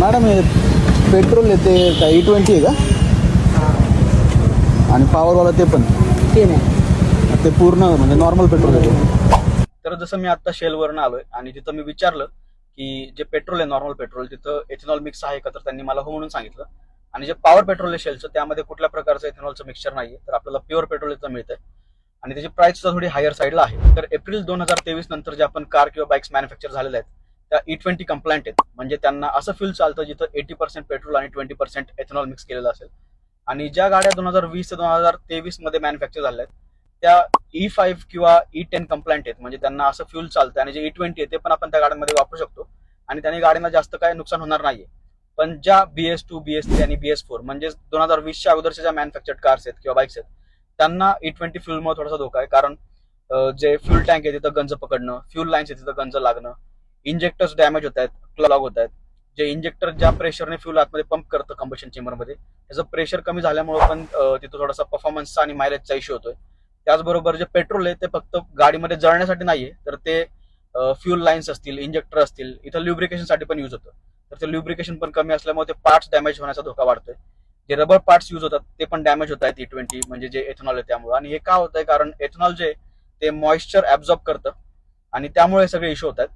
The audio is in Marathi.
मॅडम हे पेट्रोल येते काय ई ट्वेंटी आहे का? आणि पॉवरवाला ते पण? ते नाही. ते पूर्ण म्हणजे नॉर्मल पेट्रोल येते. तर जसं मी आता शेलवरनं आलोय आणि तिथं मी विचारलं की जे पेट्रोल आहे नॉर्मल पेट्रोल तिथं एथेनॉल मिक्स आहे का? तर त्यांनी मला हो म्हणून सांगितलं. आणि जे पॉवर पेट्रोल आहे शेलचं त्यामध्ये कुठल्या प्रकारचं एथेनॉलचं मिक्सचर नाहीये तर आपल्याला प्युअर पेट्रोल इथं मिळतंय. आणि त्याची प्राइस सुद्धा थोडी हायर साईडला आहे. तर एप्रिल दोन हजार तेवीस नंतर जे आपण कार किंवा बाईक्स मॅन्युफॅक्चर झालेल्या आहेत त्या ई ट्वेंटी कंप्लायंट आहेत. म्हणजे त्यांना असं फ्यूल चालतं जिथं एटी पर्सेंट पेट्रोल आणि ट्वेंटी पर्सेंट एथेनॉल मिक्स केलेलं असेल. आणि ज्या गाड्या दोन हजार वीस ते दोन हजार तेवीसमध्ये मॅन्युफॅक्चर झाल्या आहेत त्या e ई फाईव्ह किंवा ई टेन कंप्लायंट आहेत. म्हणजे त्यांना असं फ्यूल चालतं आणि जे e ई ट्वेंटी आहे ते पण आपण त्या गाड्यांमध्ये वापरू शकतो. आणि त्याने गाड्यांना जास्त काय नुकसान होणार नाहीये. पण ज्या B S two B S three आणि बी एस फोर म्हणजे दोन हजार वीसच्या अगोदरच्या ज्या मॅन्युफॅक्चर्ड कार्स आहेत किंवा बाईक्स आहेत त्यांना ई ट्वेंटी फ्युलमुळे थोडासा धोका आहे. कारण जे फ्युल टँक आहे तिथं गंज पकडणं फ्युल लाईन्स आहे तिथं गंज लागणं इंजेक्टर्स डॅमेज होत आहेत क्लॉग होत आहेत. जे इंजेक्टर ज्या प्रेशरने फ्युल आतमध्ये पंप करतं कंबशन चेंबरमध्ये त्याचं प्रेशर कमी झाल्यामुळे पण तिथं थोडासा परफॉर्मन्सचा आणि मायलेजचा इश्यू होतोय. त्याचबरोबर जे पेट्रोल आहे ते फक्त गाडीमध्ये जळण्यासाठी नाहीये तर ते फ्युल लाईन्स असतील इंजेक्टर असतील इथं ल्युब्रिकेशनसाठी पण यूज होतं. तर ते ल्युब्रिकेशन पण कमी असल्यामुळे ते पार्ट्स डॅमेज होण्याचा धोका वाढतोय. जे रबर पार्ट्स यूज होतात ते पण डॅमेज होत आहेत e ई ट्वेंटी म्हणजे जे एथेनॉल आहे त्यामुळे. आणि हे का होत आहे कारण एथेनॉल जे आहे, ते मॉइश्चर ऍब्झॉर्ब करतं. आणि त्यामुळे सगळे इश्यू होत आहेत.